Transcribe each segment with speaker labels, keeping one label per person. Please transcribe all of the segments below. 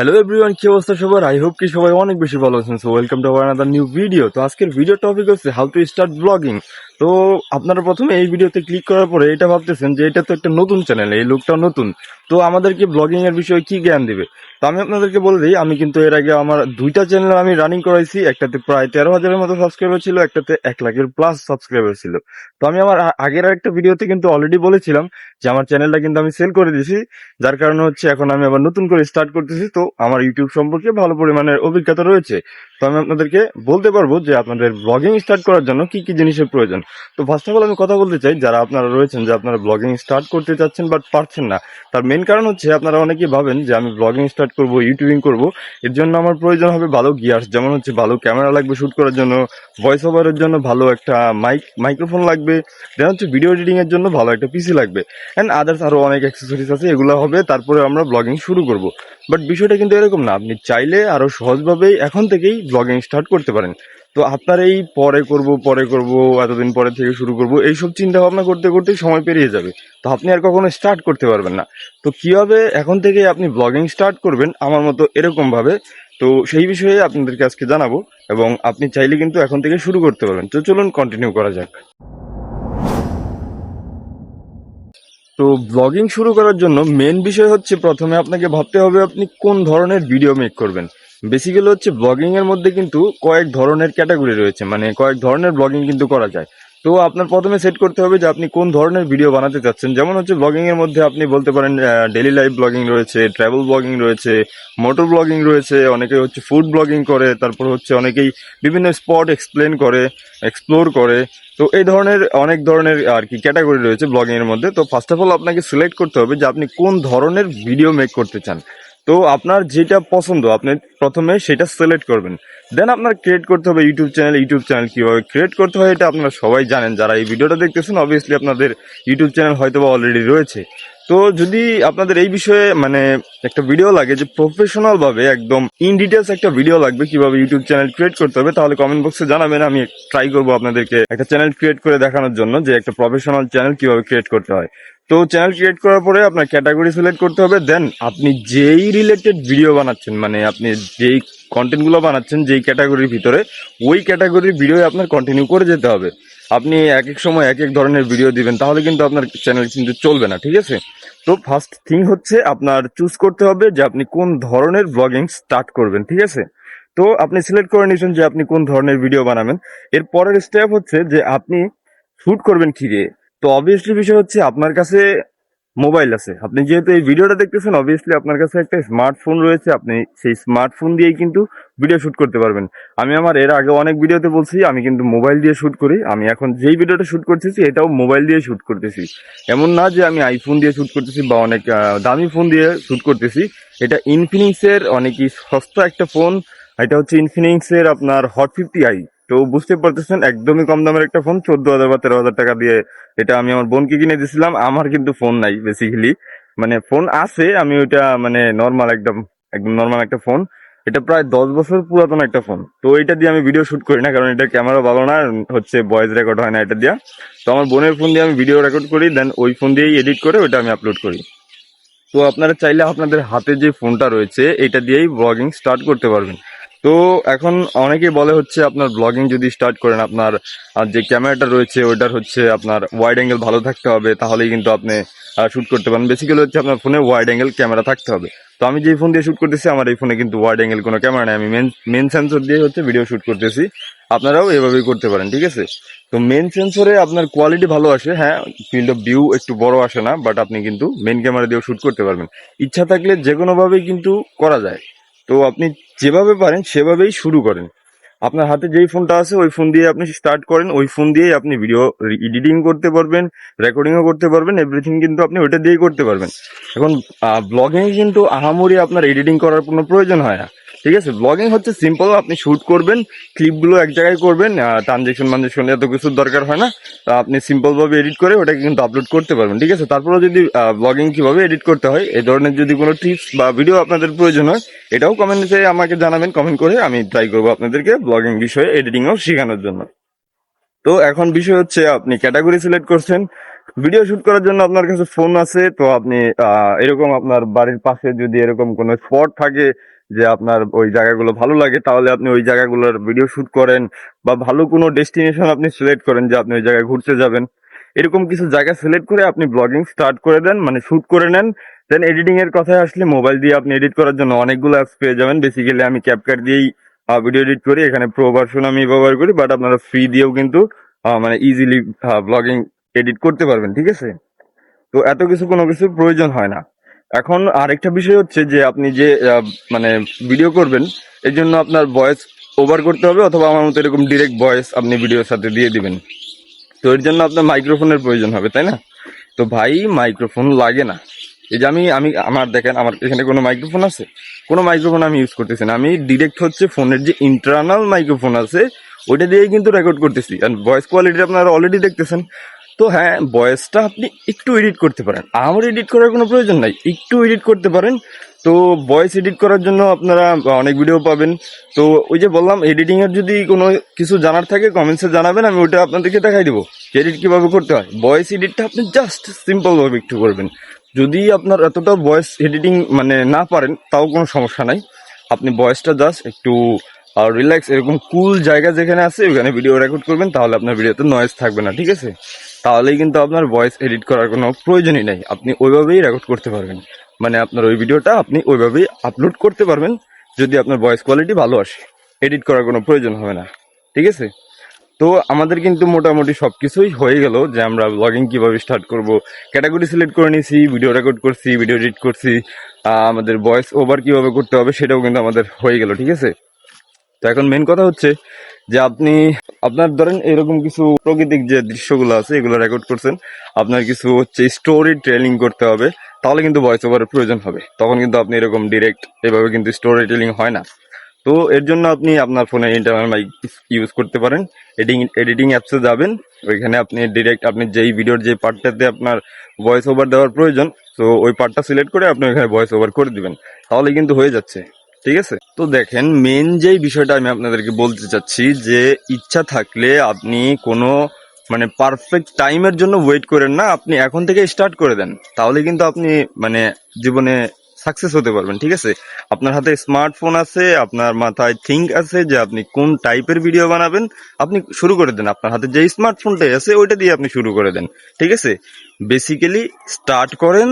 Speaker 1: Hello everyone কি অবস্থা সবার? আই হোপ কি সবাই অনেক বেশি ভালো আছেন। So welcome to our another new video তো আজকের ভিডিও টপিক হচ্ছে হাউ টু স্টার্ট ব্লগিং তো আপনারা প্রথমে এই ভিডিওতে ক্লিক করার পরে এটা ভাবতেছেন যে এটা তো একটা নতুন চ্যানেল এই লোকটা নতুন। তো আমাদেরকে ব্লগিং এর বিষয়ে কি জ্ঞান দিবে? তো আমি আপনাদেরকে বলে দিই, আমি কিন্তু এর আগে আমার দুইটা চ্যানেল আমি রানিং করাইছি, একটাতে প্রায় তেরো হাজারের মতো সাবস্ক্রাইবার ছিল, একটাতে এক লাখের প্লাস সাবস্ক্রাইবার ছিল। তো আমি আমার আগের একটা ভিডিওতে কিন্তু অলরেডি বলেছিলাম যে আমার চ্যানেলটা কিন্তু আমি সেল করে দিয়েছি, যার কারণে হচ্ছে এখন আমি আবার নতুন করে স্টার্ট করতেছি। তো আমার ইউটিউব সম্পর্কে ভালো পরিমাণের অভিজ্ঞতা রয়েছে। তো আমি আপনাদেরকে বলতে পারব যে আপনাদের ব্লগিং স্টার্ট করার জন্য কি কি জিনিসের প্রয়োজন। তো ফার্স্ট অফ অল আমি কথা বলতে চাই, যারা আপনারা রয়েছেন, যে আপনারা ব্লগিং স্টার্ট করতে চাচ্ছেন বাট পারছেন না, তার মেন কারণ হচ্ছে আপনারা অনেকেই ভাবেন যে আমি ব্লগিং স্টার্ট করব ইউটিউবিং করব, এর জন্য আমার প্রয়োজন হবে ভালো গিয়ার্স যেমন হচ্ছে ভালো ক্যামেরা লাগবে শ্যুট করার জন্য ভয়েস ওভারের জন্য ভালো একটা মাইক মাইক্রোফোন লাগবে দেন হচ্ছে ভিডিও এডিটিং এর জন্য ভালো একটা পিসি লাগবে অ্যান্ড আদার্স আরও অনেক অ্যাক্সেসরিজ আছে, এগুলো হবে, তারপরে আমরা ব্লগিং শুরু করব। বাট বিষয়টা কিন্তু এরকম না, আপনি চাইলে আরও সহজভাবেই এখন থেকেই ব্লগিং স্টার্ট করতে পারেন। তো আপনার এই পরে করব পরে করব, এতদিন পরে থেকে শুরু করব, এইসব চিন্তা ভাবনা করতে করতে সময় পেরিয়ে যাবে। তো আপনি আর কখনো স্টার্ট করতে পারবেন না। তো কীভাবে এখন থেকে আপনি ব্লগিং স্টার্ট করবেন, আমার মতো এরকম ভাবে তো সেই বিষয়ে আপনাদেরকে আজকে জানাব এবং আপনি চাইলে কিন্তু এখন থেকে শুরু করতে পারবেন। তো চলুন কন্টিনিউ করা যাক। তো ব্লগিং শুরু করার জন্য মেন বিষয় হচ্ছে প্রথমে আপনাকে ভাবতে হবে আপনি কোন ধরনের ভিডিও মেক করবেন। বেসিক্যালি হচ্ছে ব্লগিং এর মধ্যে কিন্তু কয়েক ধরনের ক্যাটাগরি রয়েছে মানে কয়েক ধরনের ব্লগিং কিন্তু করা যায়। তো আপনার প্রথমে সেট করতে হবে যে আপনি কোন ধরনের ভিডিও বানাতে চাচ্ছেন। যেমন হচ্ছে ব্লগিং এর মধ্যে আপনি বলতে পারেন ডেলি লাইফ ব্লগিং রয়েছে ট্রাভেল ব্লগিং রয়েছে মোটর ব্লগিং রয়েছে, অনেকে হচ্ছে ফুড ব্লগিং করে, তারপর হচ্ছে অনেকেই বিভিন্ন স্পট এক্সপ্লেন করে এক্সপ্লোর করে। তো এই ধরনের অনেক ধরনের আর কি ক্যাটাগরি রয়েছে ব্লগিং এর মধ্যে। তো ফার্স্ট অফ অল আপনাকে সিলেক্ট করতে হবে যে আপনি কোন ধরনের ভিডিও মেক করতে চান। তো আপনার যেটা পছন্দ, আপনি প্রথমে সেটা সিলেক্ট করবেন। দেন আপনার ক্রিয়েট করতে হবে ইউটিউব চ্যানেল ইউটিউব চ্যানেল কীভাবে ক্রিয়েট করতে হয় এটা আপনারা সবাই জানেন। যারা এই ভিডিওটা দেখতেছেন অবভিয়াসলি আপনাদের ইউটিউব চ্যানেল হয়তো বা অলরেডি রয়েছে। তো যদি আপনাদের এই বিষয়ে মানে একটা ভিডিও লাগে যে প্রফেশনাল ভাবে একদম ইন ডিটেলস একটা ভিডিও লাগবে কীভাবে ইউটিউব চ্যানেল ক্রিয়েট করতে হবে, তাহলে কমেন্ট বক্সে জানাবেন। আমি ট্রাই করব আপনাদেরকে একটা চ্যানেল ক্রিয়েট করে দেখানোর জন্য যে একটা প্রফেশনাল চ্যানেল কীভাবে ক্রিয়েট করতে হয়। তো চ্যানেল ক্রিয়েট করার পরে আপনার ক্যাটাগরি সিলেক্ট করতে হবে দেন আপনি যেই রিলেটেড ভিডিও বানাচ্ছেন মানে আপনি যেই কন্টেন্টগুলো বানাচ্ছেন যেই ক্যাটাগরির ভিতরে, ওই ক্যাটাগরির ভিডিও আপনার কন্টিনিউ করে যেতে হবে। আপনি এক এক সময় এক এক ধরনের ভিডিও দিবেন, তাহলে কিন্তু আপনার চ্যানেল কিন্তু চলবে না, ঠিক আছে? তো ফার্স্ট থিং হচ্ছে আপনার চুজ করতে হবে যে আপনি কোন ধরনের ব্লগিং স্টার্ট করবেন, ঠিক আছে? তো আপনি সিলেক্ট করে নিয়েছেন যে আপনি কোন ধরনের ভিডিও বানাবেন। এর পরের স্টেপ হচ্ছে যে আপনি শুট করবেন কি দিয়ে তো অবভিয়াসলি বিষয় হচ্ছে আপনার কাছে মোবাইল আছে। আপনি যেহেতু এই ভিডিওটা দেখতেছেন অবভিয়াসলি আপনার কাছে একটা স্মার্টফোন রয়েছে, আপনি সেই স্মার্টফোন দিয়েই কিন্তু ভিডিও শ্যুট করতে পারবেন। আমি আমার এর আগে অনেক ভিডিওতে বলছি, আমি কিন্তু মোবাইল দিয়ে শুট করি। আমি এখন যেই ভিডিওটা শুট করতেছি, এটাও মোবাইল দিয়ে শুট করতেছি। এমন না যে আমি আইফোন দিয়ে শ্যুট করতেছি বা অনেক দামি ফোন দিয়ে শ্যুট করতেছি। এটা ইনফিনিক্সের অনেকই সস্তা একটা ফোন এটা হচ্ছে ইনফিনিক্সের আপনার হট ফিফটি আই তো বুঝতে পারতেছেন, একদমই কম দামের একটা ফোন চোদ্দ হাজার বা তেরো হাজার টাকা দিয়ে এটা আমি আমার বোনকে কিনে দিয়েছিলাম, আমার কিন্তু ফোন নাই বেসিক্যালি মানে ফোন আছে, আমি ওইটা মানে নর্মাল একদম একদম নর্মাল একটা ফোন এটা প্রায় দশ বছর পুরাতন একটা ফোন তো এটা দিয়ে আমি ভিডিও শুট করি না, কারণ এটা ক্যামেরা ভালো না, হচ্ছে ভয়েস রেকর্ড হয় না এটা দিয়ে। তো আমার বোনের ফোন দিয়ে আমি ভিডিও রেকর্ড করি দেন ওই ফোন দিয়েই এডিট করে ওইটা আমি আপলোড করি। তো আপনারা চাইলে আপনাদের হাতে যে ফোনটা রয়েছে, এটা দিয়েই ব্লগিং স্টার্ট করতে পারবেন। তো এখন অনেকেই বলে হচ্ছে আপনার ব্লগিং যদি স্টার্ট করেন, আপনার যে ক্যামেরাটা রয়েছে ওইটার হচ্ছে আপনার ওয়াইড অ্যাঙ্গেল ভালো থাকতে হবে, তাহলেই কিন্তু আপনি শুট করতে পারেন। বেসিক্যালি হচ্ছে আপনার ফোনে ওয়াইড অ্যাঙ্গেল ক্যামেরা থাকতে হবে। তো আমি যে ফোন দিয়ে শুট করতেছি, আমার এই ফোনে কিন্তু ওয়াইড অ্যাঙ্গেল কোনো ক্যামেরা নেই। আমি মেন মেন সেন্সর দিয়ে হচ্ছে ভিডিও শুট করতেছি। আপনারাও এভাবেই করতে পারেন, ঠিক আছে? তো মেন সেন্সরে আপনার কোয়ালিটি ভালো আসে হ্যাঁ ফিল্ড অফ ভিউ একটু বড় আসে না বাট আপনি কিন্তু মেন ক্যামেরা দিয়েও শুট করতে পারবেন। ইচ্ছা থাকলে যে কোনোভাবেই কিন্তু করা যায়। তো আপনি যেভাবে পারেন, সেভাবেই শুরু করেন। আপনার হাতে যেই ফোনটা আছে, ওই ফোন দিয়ে আপনি স্টার্ট করেন। ওই ফোন দিয়েই আপনি ভিডিও এডিটিং করতে পারবেন রেকর্ডিংও করতে পারবেন এভরিথিং কিন্তু আপনি ওইটা দিয়েই করতে পারবেন। এখন ব্লগিং কিন্তু আহামরি আপনার এডিটিং করার কোনো প্রয়োজন হয় না। ঠিক আছে? ব্লগিং হচ্ছে সিম্পল আপনি শুট করবেন ক্লিপগুলো এক জায়গায় করবেন ট্রানজেকশন মানজেকশন এত কিছুর দরকার হয় না। আপনি সিম্পলভাবে এডিট করে ওটাকে কিন্তু আপলোড করতে পারবেন, ঠিক আছে? তারপরে যদি ব্লগিং কীভাবে এডিট করতে হয় এই ধরনের যদি কোনো টিপস বা ভিডিও আপনাদের প্রয়োজন হয়, এটাও কমেন্টে আমাকে জানাবেন কমেন্ট করে আমি ট্রাই করব আপনাদেরকে ব্লগিং বিষয়ে এডিটিংও শেখানোর জন্য। তো এখন বিষয় হচ্ছে, আপনি ক্যাটাগরি সিলেক্ট করছেন ভিডিও শুট করার জন্য আপনার কাছে ফোন আছে, তো আপনি এরকম আপনার বাড়ির পাশে যদি এরকম কোনো স্পট থাকে যে আপনার ওই জায়গাগুলো ভালো লাগে, তাহলে আপনি ওই জায়গাগুলোর ভিডিও শুট করেন বা ভালো কোনো ডেস্টিনেশন আপনি সিলেক্ট করেন যে আপনি ওই জায়গায় ঘুরতে যাবেন। এরকম কিছু জায়গা সিলেক্ট করে আপনি ব্লগিং স্টার্ট করে দেন মানে শুট করে নেন। দেন এডিটিং এর কথায় আসলে মোবাইল দিয়ে আপনি এডিট করার জন্য অনেকগুলো অ্যাপস পেয়ে যাবেন। বেসিক্যালি আমি ক্যাপকাট দিয়েই ভিডিও এডিট করি। এখানে প্রো ভার্সন আমি ব্যবহার করি বাট আপনারা ফ্রি দিয়েও কিন্তু মানে ইজিলি ব্লগিং এডিট করতে পারবেন, ঠিক আছে? তো এত কিছু কোনো কিছু প্রয়োজন হয় না। এখন আরেকটা বিষয় হচ্ছে যে আপনি যে মানে ভিডিও করবেন, এর জন্য আপনার ভয়েস ওভার করতে হবে অথবা আমার মতো এরকম ডিরেক্ট ভয়েস আপনি ভিডিওর সাথে দিয়ে দিবেন। তো এর জন্য আপনার মাইক্রোফোনের প্রয়োজন হবে, তাই না? তো ভাই মাইক্রোফোন লাগে না। এই যে আমি আমি, আমার দেখেন, আমার এখানে কোনো মাইক্রোফোন আছে? কোনো মাইক্রোফোন আমি ইউজ করতেছি না। আমি ডিরেক্ট হচ্ছে ফোনের যে ইন্টারনাল মাইক্রোফোন আছে, ওইটা দিয়েই কিন্তু রেকর্ড করতেছি। আর ভয়েস কোয়ালিটি আপনারা অলরেডি দেখতেছেন। তো হ্যাঁ ভয়েসটা আপনি একটু এডিট করতে পারেন। আমার এডিট করার কোনো প্রয়োজন নাই, একটু এডিট করতে পারেন। তো ভয়েস এডিট করার জন্য আপনারা অনেক ভিডিও পাবেন। তো ওই যে বললাম এডিটিংয়ের যদি কোনো কিছু জানার থাকে কমেন্টসে জানাবেন, আমি ওটা আপনাদেরকে দেখাই দেবো এডিট কীভাবে করতে হয়। ভয়েস এডিটটা আপনি জাস্ট সিম্পলভাবে একটু করবেন। যদি আপনার এতটা ভয়েস এডিটিং মানে না পারেন, তাও কোনো সমস্যা নাই। আপনি ভয়েসটা জাস্ট একটু আর রিল্যাক্স এরকম কুল জায়গা যেখানে আছে, ওখানে ভিডিও রেকর্ড করবেন, তাহলে আপনার ভিডিওতে নয়েজ থাকবে না, ঠিক আছে? তাহলেই কিন্তু আপনার ভয়েস এডিট করার কোনো প্রয়োজনই নাই। আপনি ওইভাবেই রেকর্ড করতে পারবেন। মানে আপনার ওই ভিডিওটা আপনি ওইভাবেই আপলোড করতে পারবেন, যদি আপনার ভয়েস কোয়ালিটি ভালো আসে। এডিট করার কোনো প্রয়োজন হবে না। ঠিক আছে? তো আমাদের কিন্তু মোটামুটি সব কিছুই হয়ে গেল যে আমরা ব্লগিং কীভাবে স্টার্ট করব। ক্যাটাগরি সিলেক্ট করে নিয়েছি ভিডিও রেকর্ড করছি ভিডিও এডিট করছি আমাদের ভয়েস ওভার কীভাবে করতে হবে সেটাও কিন্তু আমাদের হয়ে গেল। ঠিক আছে? তো এখন মেন কথা হচ্ছে যে আপনি, আপনার ধরেন এরকম কিছু প্রাকৃতিক যে দৃশ্যগুলো আছে, এগুলো রেকর্ড করছেন, আপনার কিছু হচ্ছে স্টোরি ট্রেলিং করতে হবে, তাহলে কিন্তু ভয়েস ওভারের প্রয়োজন হবে। তখন কিন্তু আপনি এরকম ডিরেক্ট এভাবে কিন্তু স্টোরি টেলিং হয় না। তো এর জন্য আপনি আপনার ফোনে ইন্টারনাল মাইক ইউজ করতে পারেন। এডিং এডিটিং অ্যাপসে যাবেন। ওইখানে আপনি ডিরেক্ট আপনি যেই ভিডিওর যে পার্টটাতে আপনার ভয়েস ওভার দেওয়ার প্রয়োজন, তো ওই পার্টটা সিলেক্ট করে আপনি ওইখানে ভয়েস ওভার করে দিবেন। তাহলে কিন্তু হয়ে যাচ্ছে। ঠিক আছে? তো দেখেন মেন যেই বিষয়টা আমি আপনাদেরকে বলতে চাচ্ছি যে, ইচ্ছা থাকলে আপনি কোনো মানে পারফেক্ট টাইমের জন্য ওয়েট করেন না, আপনি এখন থেকে স্টার্ট করে দেন। তাহলে কিন্তু আপনি মানে জীবনে সাকসেস হতে পারবেন, ঠিক আছে? আপনার হাতে স্মার্টফোন আছে, আপনার মাথায় থিঙ্ক আছে যে, আপনি কোন টাইপের ভিডিও বানাবেন, আপনি শুরু করে দেন। আপনার হাতে যে স্মার্টফোনটাই আছে, ওইটা দিয়ে আপনি শুরু করে দেন, ঠিক আছে? বেসিক্যালি স্টার্ট করেন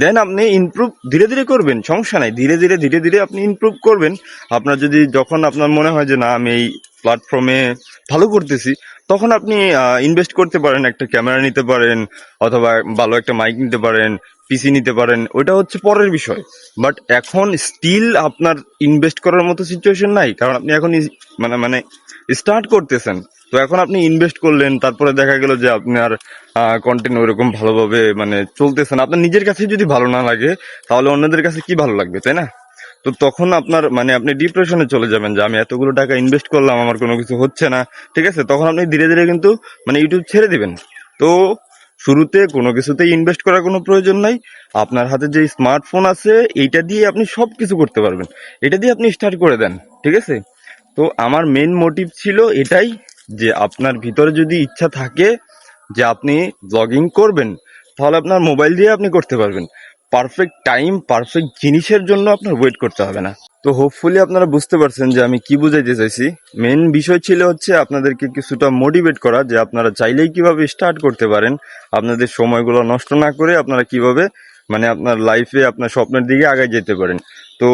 Speaker 1: দেন আপনি ইমপ্রুভ ধীরে ধীরে করবেন, সমস্যা নাই। ধীরে ধীরে ধীরে ধীরে আপনি ইমপ্রুভ করবেন। আপনার যদি, যখন আপনার মনে হয় যে, না, আমি এই প্ল্যাটফর্মে ভালো করতেছি, তখন আপনি ইনভেস্ট করতে পারেন, একটা ক্যামেরা নিতে পারেন, অথবা ভালো একটা মাইক নিতে পারেন পিসি নিতে পারেন, ওইটা হচ্ছে পরের বিষয়। বাট এখন স্টিল আপনার ইনভেস্ট করার মতো সিচুয়েশন নাই, কারণ আপনি এখন মানে মানে স্টার্ট করতেছেন। তো এখন আপনি ইনভেস্ট করলেন, তারপরে দেখা গেল যে আপনার কন্টেন্ট ওইরকম ভালোভাবে মানে চলতেছে না। আপনার নিজের কাছে যদি ভালো না লাগে, তাহলে অন্যদের কাছে কি ভালো লাগবে, তাই না? তো তখন আপনার মানে আপনি ডিপ্রেশনে চলে যাবেন যে আমি এতগুলো টাকা ইনভেস্ট করলাম, আমার কোনো কিছু হচ্ছে না। ঠিক আছে? তখন আপনি ধীরে ধীরে কিন্তু মানে ইউটিউব ছেড়ে দিবেন। তো শুরুতে কোনো কিছুতেই ইনভেস্ট করার কোনো প্রয়োজন নাই। আপনার হাতে যে স্মার্টফোন আছে, এইটা দিয়ে আপনি সব কিছু করতে পারবেন। এটা দিয়ে আপনি স্টার্ট করে দেন। ঠিক আছে? তো আমার মেন মোটিভ ছিল এটাই যে আপনার ভিতরে যদি ইচ্ছা থাকে যে আপনি ব্লগিং করবেন, তাহলে আপনার মোবাইল দিয়ে আপনি করতে পারবেন। পারফেক্ট টাইম পারফেক্ট জিনিসের জন্য আপনার ওয়েট করতে হবে না। তো হোপফুলি আপনারা বুঝতে পারছেন যে আমি কি বুঝাইতে চাইছি। মেন বিষয় ছিল হচ্ছে আপনাদেরকে কিছুটা মোটিভেট করা যে আপনারা চাইলেই কীভাবে স্টার্ট করতে পারেন, আপনাদের সময়গুলো নষ্ট না করে আপনারা কীভাবে মানে আপনার লাইফে আপনার স্বপ্নের দিকে আগায় যেতে পারেন। তো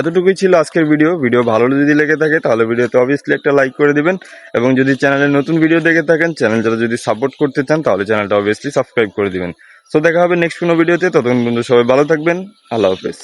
Speaker 1: এতটুকুই ছিল আজকের ভিডিও ভিডিও ভালো যদি লেগে থাকে তাহলে ভিডিওতে অবভিয়াসলি একটা লাইক করে দিবেন এবং যদি চ্যানেলে নতুন ভিডিও দেখে থাকেন চ্যানেলটা যদি সাপোর্ট করতে চান তাহলে চ্যানেলটা অবভিয়াসলি সাবস্ক্রাইব করে দিবেন। সো দেখা হবে নেক্সট কোনো ভিডিওতে ততক্ষণ পর্যন্ত সবাই ভালো থাকবেন। আল্লাহ হাফেজ।